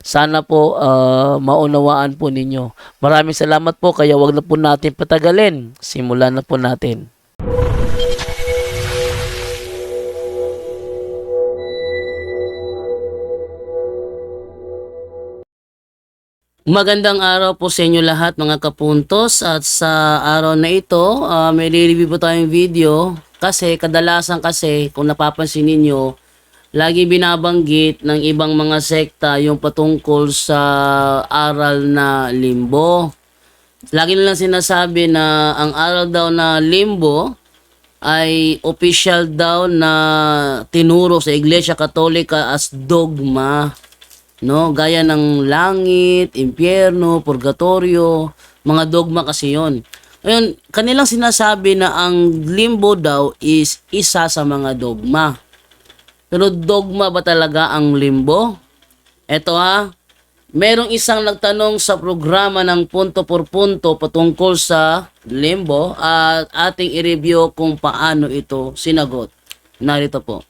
Sana po ah, maunawaan po ninyo. Maraming salamat po kaya wag na po natin patagalin. Simulan na po natin. Magandang araw po sa inyo lahat mga kapuntos at sa araw na ito ah, may review po tayong video kasi kadalasan kasi kung napapansin ninyo lagi binabanggit ng ibang mga sekta yung patungkol sa aral na limbo. Lagi nilang sinasabi na ang aral daw na limbo ay official daw na tinuro sa Iglesia Katolika as dogma no gaya ng langit, impyerno, purgatorio, mga dogma kasi 'yon. Ayun, kanilang sinasabi na ang limbo daw is isa sa mga dogma. Pero dogma ba talaga ang limbo? Eto ha, merong isang nagtanong sa programa ng punto por punto patungkol sa limbo at ating i-review kung paano ito sinagot. Narito po.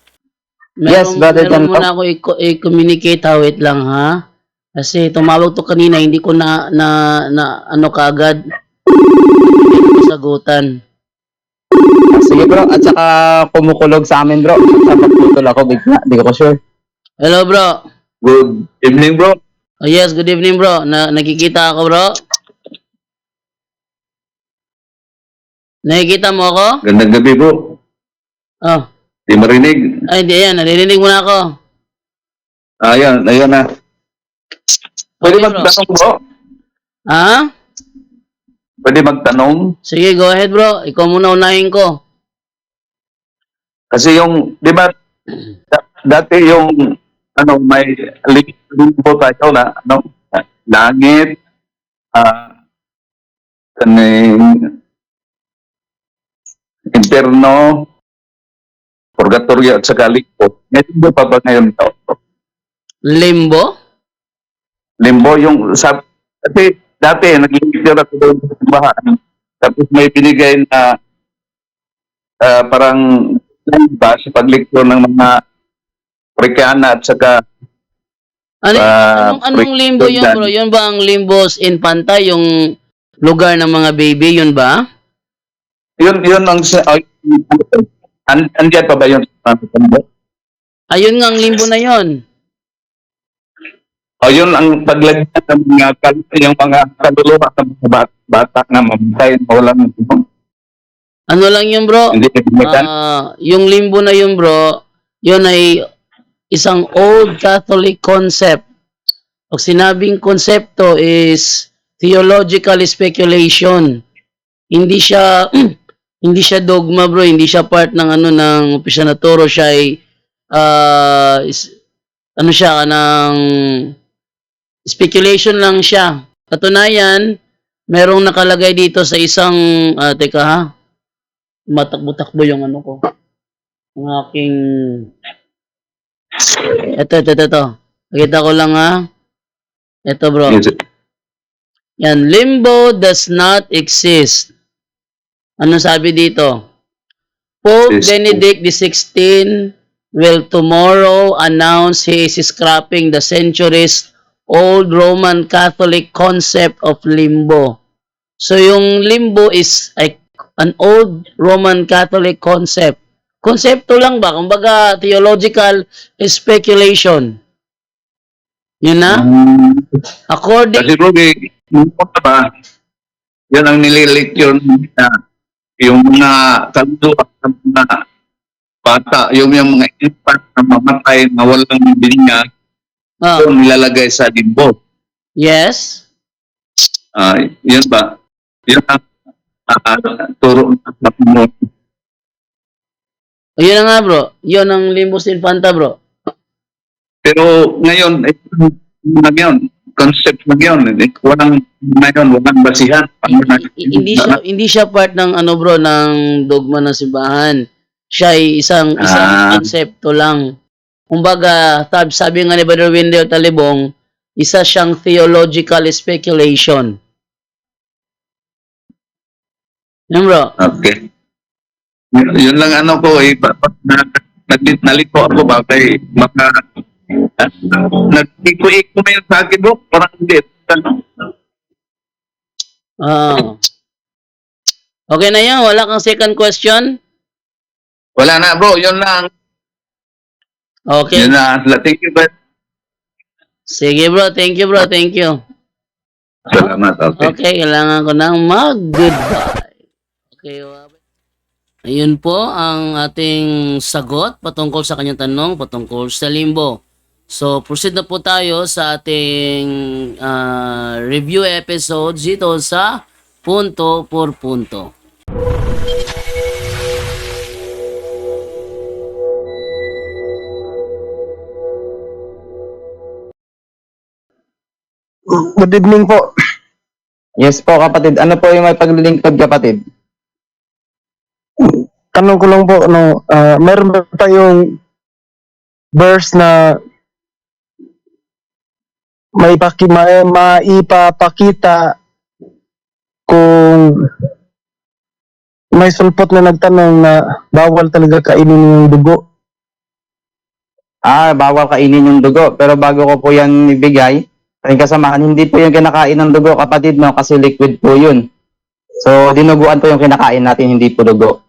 Yes, Brother meron muna ako i-communicate ha, wait lang ha. Kasi tumawag to kanina, hindi ko na, na, na ano kaagad. Hindi ko sagutan. Sige bro, at saka kumukulog sa amin bro. Sa pagputol ako bigla, di ko sure. Hello bro. Good evening, bro. Oh, yes, good evening bro. Na, nakikita ako bro. Nakikita mo ako? Gandang gabi, bro. Oh, Di marinig. ay hindi yan, naririnig mo na ako. Ayan, ayan na. Pwede Okay, bro. magtanong, bro? Ha? Pwede magtanong? Sige, go ahead bro. Ikaw muna unahin ko. Kasi yung, di ba, da- dati yung, ano, may limbo tayo na, ano, langit, ah, kaning, interno, purgatorio at saka limbo. May limbo pa ba ngayon to? Limbo? limbo yung sa kasi dati nag-lecture ako doon sa simbahan tapos may binigay na ah, parang ba sa pag-lecture ng mga Afrikana at saka Ano, Ah, anong, anong limbo yun bro? Yun ba ang limbos infanta, yung lugar ng mga baby, yun ba? yun yun ang sa ay, an, andyan pa ba yun? Ayun nga ang limbo na yun. O yun ang paglagyan ng mga yung mga kaluluwa ng mga bata, bata na mamatay na walang Ano lang yun bro? hindi Ah, yung limbo na yun bro, yun ay isang old Catholic concept. Pag sinabing konsepto is theological speculation. Hindi siya hindi siya dogma bro, hindi siya part ng ano ng opisyal na turo siya ay ah, is- ano siya ng speculation lang siya. Katunayan, merong nakalagay dito sa isang ah, teka ha. Matakbo-takbo yung ano ko. Ang aking Ito, ito, ito, ito. Pakita ko lang ha. Ito bro. Yan, limbo does not exist. Ano sabi dito? Pope. Benedict XVI will tomorrow announce he is scrapping the centuries old Roman Catholic concept of limbo. So yung limbo is like an old Roman Catholic concept. Konsepto lang ba? Kumbaga theological speculation. Yun na? According Kasi bro, ba, yan ang nililecture na yung mga kaluluwa ng mga bata, yung, yung mga infant na mamatay na walang binya, Ah, yung nilalagay sa limbo. yes. Ah, yun ba? Yun ang ah, turo Panginoon. Ayun na nga bro, yun ang limbus infanta bro. Pero ngayon, eh, na yun, concept na yun. eh, Walang, na yun, walang basihan. Hindi siya hindi siya part ng ano bro ng dogma ng simbahan. Siya ay isang isang Ah. konsepto lang. Kumbaga, sabi nga ni Brother Wendell Talibong, isa siyang theological speculation. Yan bro. Okay. Yun, yun lang ano ko, eh, pa- pa- na, naglit, naliko ako ba kay maka, uh, nagiko-iko na yun sa akin bro, parang hindi. Ano? Ah. Okay na yan, wala kang second question? Wala na bro, yun lang. Okay. Yun na. Thank you, bro. Sige bro, thank you bro, thank you. Salamat. Okay. Okay, kailangan ko nang mag-goodbye. Okay, wa- Ayun po ang ating sagot patungkol sa kanyang tanong patungkol sa limbo. So, proceed na po tayo sa ating ah, review episodes dito sa punto por punto. Good evening po. Yes po kapatid. Ano po yung may paglilingkod kapatid? Tanong ko lang po, ano, ah, meron ba tayong verse na may paki, ma, maipapakita kung may sulpot na nagtanong na bawal talaga kainin yung dugo. Ah, bawal kainin yung dugo. Pero bago ko po yan ibigay, ang kasamahan, hindi po yung kinakain ng dugo kapatid no, kasi liquid po yun. So, dinuguan po yung kinakain natin, hindi po dugo.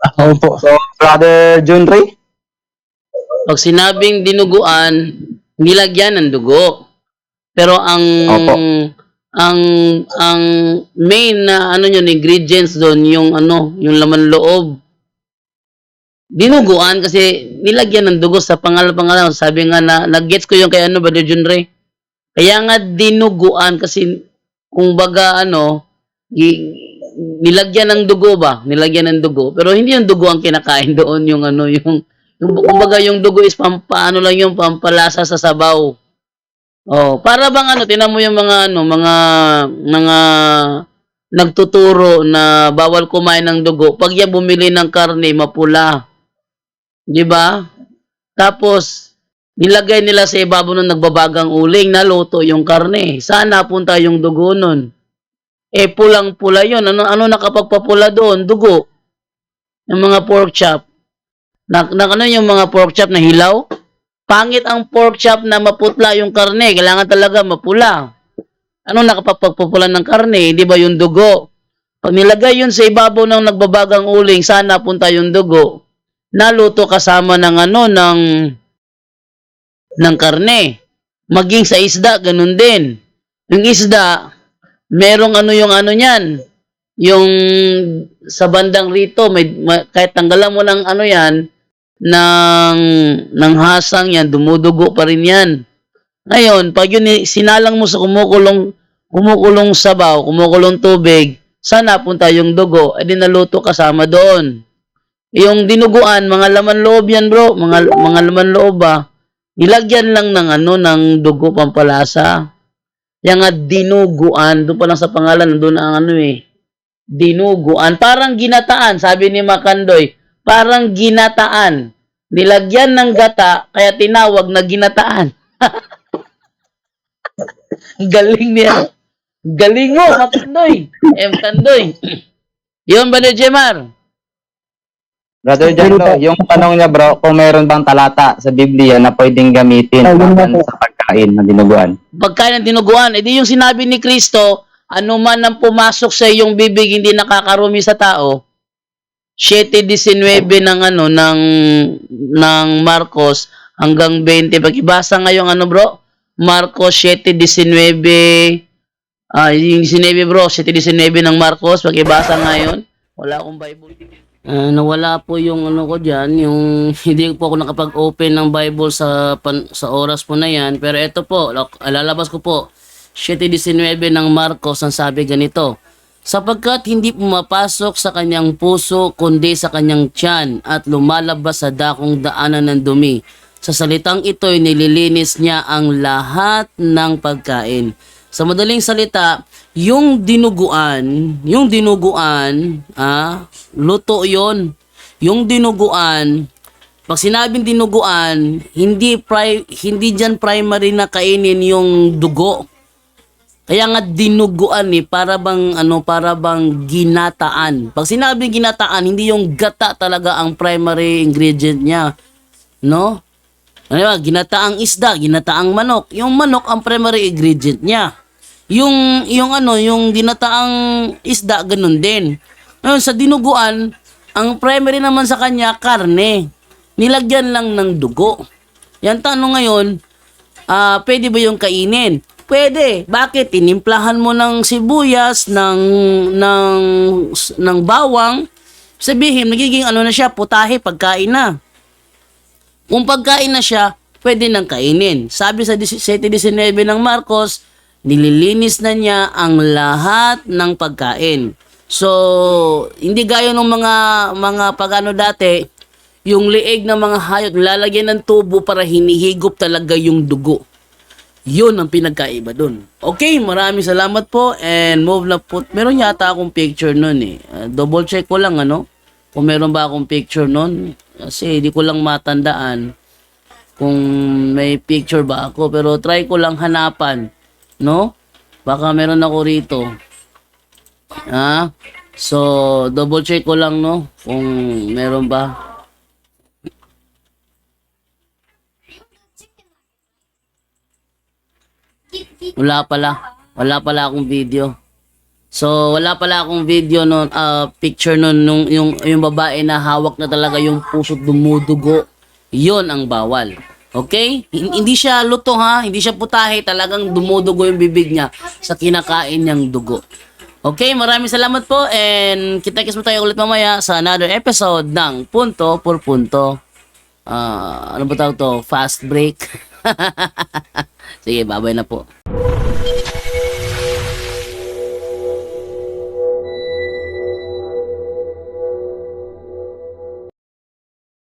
Ako po. So, Brother Junry, Pag sinabing dinuguan, nilagyan ng dugo. Pero ang Opo. ang ang main na ano yun ingredients doon yung ano, yung laman loob. Dinuguan kasi nilagyan ng dugo sa pangal-pangalan. Sabi nga na nag-gets ko yung kay ano Brother Junre. Kaya nga dinuguan kasi kung baga ano nilagyan ng dugo ba? Nilagyan ng dugo. Pero hindi yung dugo ang kinakain doon yung ano yung yung kumbaga yung dugo is pampaano lang yung pampalasa sa sabaw. Oh, para bang ano, tinan mo yung mga ano, mga mga nagtuturo na bawal kumain ng dugo. Pag yan bumili ng karne, mapula. 'Di ba? Tapos nilagay nila sa ibabaw ng nagbabagang uling, naluto yung karne. Saan napunta yung dugo nun? Eh pulang-pula 'yon. Ano ano nakapagpapula doon? Dugo. Yung mga pork chop. Na, na ano yung mga pork chop na hilaw? Pangit ang pork chop na maputla yung karne. Kailangan talaga mapula. Ano nakapagpapula ng karne? Di ba yung dugo? Pag nilagay yun sa ibabaw ng nagbabagang uling, saan napunta yung dugo? Naluto kasama ng ano, ng ng karne. Maging sa isda, ganun din. Yung isda, merong ano yung ano niyan, yung sa bandang rito, may, ma- kahit tanggalan mo ng ano yan, ng, ng hasang yan, dumudugo pa rin yan. Ngayon, pag yun i- sinalang mo sa kumukulong, kumukulong sabaw, kumukulong tubig, saan napunta yung dugo? Eh di naluto kasama doon. Yung dinuguan, mga laman loob yan bro, mga, mga laman loob ba? Nilagyan lang ng ano, ng dugo pampalasa. Yung nga dinuguan, doon pa lang sa pangalan, doon ang ano eh. Dinuguan, parang ginataan, sabi ni Makandoy, parang ginataan. Nilagyan ng gata, kaya tinawag na ginataan. Galing niya. Galing mo, Makandoy. M. Kandoy. Yun ba ni Jemar? Brother Janlo, yung tanong niya bro, kung meron bang talata sa Biblia na pwedeng gamitin Ay, laban sa pagkain na dinuguan. Pagkain ng dinuguan, edi yung sinabi ni Kristo, ano man ang pumasok sa iyong bibig hindi nakakarumi sa tao. 7:19 ng ano ng ng Marcos hanggang 20. Pagibasa ngayong ano bro? Marcos 7:19 Ah, yung 19 bro, 7:19 ng Marcos, pagibasa ngayon. Wala akong Bible. Ah, nawala po yung ano ko diyan, yung hindi po ako nakapag-open ng Bible sa pan, sa oras po na yan, pero ito po, lak- lalabas ko po 7:19 ng Marcos ang sabi ganito. sapagkat hindi pumapasok sa kanyang puso kundi sa kanyang tiyan at lumalabas sa dakong daanan ng dumi. Sa salitang ito'y nililinis niya ang lahat ng pagkain. Sa madaling salita, yung dinuguan, yung dinuguan, ah, luto yon. Yung dinuguan, pag sinabing dinuguan, hindi pri- hindi diyan primary na kainin yung dugo. Kaya nga dinuguan eh, para bang ano, para bang ginataan. Pag sinabing ginataan, hindi yung gata talaga ang primary ingredient niya. No? Ano ba? Ginataang isda, ginataang manok. Yung manok ang primary ingredient niya. Yung yung ano, yung ginataang isda ganun din. Ngayon sa dinuguan, ang primary naman sa kanya karne. Nilagyan lang ng dugo. Yan tanong ngayon, ah pwede ba yung kainin? Pwede. Bakit? Tinimplahan mo ng sibuyas, ng, ng, ng bawang. Sabihin, nagiging ano na siya, putahe, pagkain na. Kung pagkain na siya, pwede nang kainin. Sabi sa 17.19 ng Marcos, nililinis na niya ang lahat ng pagkain. So, hindi gaya ng mga mga pagano dati, yung liig ng mga hayop lalagyan ng tubo para hinihigop talaga yung dugo. Yun ang pinagkaiba dun. Okay, maraming salamat po and move na po. Meron yata akong picture nun eh. Uh, double check ko lang ano, kung meron ba akong picture nun. Kasi di ko lang matandaan kung may picture ba ako. Pero try ko lang hanapan. No? Baka meron ako rito. Ha? So, double check ko lang no kung meron ba. Wala pala. Wala pala akong video. So, wala pala akong video noon, ah, picture noon nung yung yung babae na hawak na talaga yung puso't dumudugo. 'Yon ang bawal. Okay? Hin- Hindi siya luto ha, hindi siya putahe, talagang dumudugo yung bibig niya sa kinakain niyang dugo. Okay, maraming salamat po and kita-kits mo tayo ulit mamaya sa another episode ng Punto por Punto. Ah, ano ba tawag to? Fast break. Sige, babay na po.